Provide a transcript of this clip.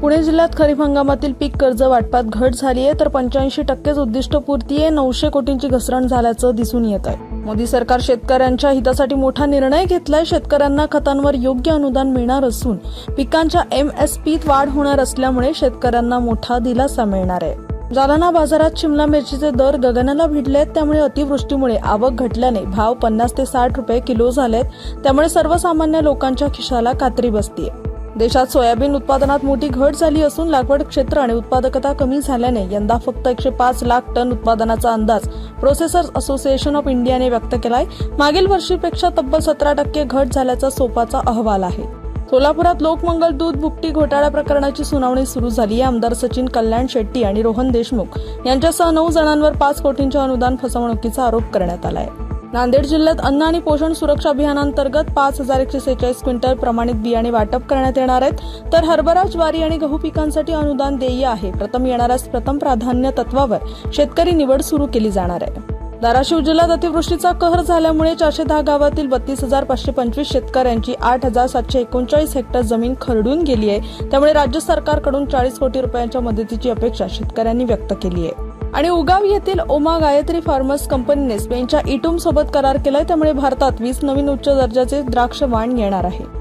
पुणे जिल्ह्यात खरीप हंगामातील पीक कर्ज वाटपात घट झाली आहे तर पंच्याऐंशी टक्केच उद्दिष्टपूर्ती आहे नऊशे कोटींची घसरण झाल्याचं दिसून येत आहे. मोदी सरकार शेतकऱ्यांच्या हितासाठी मोठा निर्णय घेतलाय शेतकऱ्यांना खतांवर योग्य अनुदान मिळणार असून पिकांच्या एम एस पीत वाढ होणार असल्यामुळे शेतकऱ्यांना मोठा दिलासा मिळणार आहे. जालना बाजारात शिमला मिरचीचे दर गगनाला भिडले आहेत त्यामुळे अतिवृष्टीमुळे आवक घटल्याने भाव पन्नास ते साठ रुपये किलो झालेत त्यामुळे सर्वसामान्य लोकांच्या खिशाला कात्री बसतीये. देशात सोयाबीन उत्पादनात मोठी घट झाली असून लागवड क्षेत्र आणि उत्पादकता कमी झाल्याने यंदा फक्त एकशे पाच लाख टन उत्पादनाचा अंदाज प्रोसेसर्स असोसिएशन ऑफ इंडियाने व्यक्त केलाय. मागील वर्षीपेक्षा तब्बल सतरा टक्के घट झाल्याचा सोपाचा अहवाल आहे. सोलापुरात लोकमंगल दूध भुकटी घोटाळा प्रकरणाची सुनावणी सुरू झाली. आहे आमदार सचिन कल्याण शेट्टी आणि रोहन देशमुख यांच्यासह नऊ जणांवर पाच कोटींच्या अनुदान फसवणुकीचा आरोप करण्यात आला आहे नांदेड जिल्ह्यात अन्न आणि पोषण सुरक्षा अभियानांतर्गत पाच हजार एकशे सेहेचाळीस क्विंटल प्रमाणित बियाणे वाटप करण्यात येणार आहेत. तर हरभरा ज्वारी आणि गहू पिकांसाठी अनुदान देय आहे. प्रथम येणाऱ्यास प्रथम प्राधान्य तत्वावर शेतकरी निवड सुरू केली जाणार आहे. धाराशिव जिल्ह्यात अतिवृष्टीचा कहर झाल्यामुळे चारशे दहा गावातील बत्तीस हजार पाचशे पंचवीस शेतकऱ्यांची आठ हजार सातशे एकोणचाळीस हेक्टर जमीन खरडून गेली आहे. त्यामुळे राज्य सरकारकडून चाळीस कोटी रुपयांच्या मदतीची अपेक्षा शेतकऱ्यांनी व्यक्त केली आहे. आणि उगाव येथील ओमा गायत्री फार्मर्स कंपनीने स्पेनच्या इटूम सोबत करार केलाय त्यामुळे भारतात वीस नवीन उच्च दर्जाचे द्राक्ष वाण येणार आहे.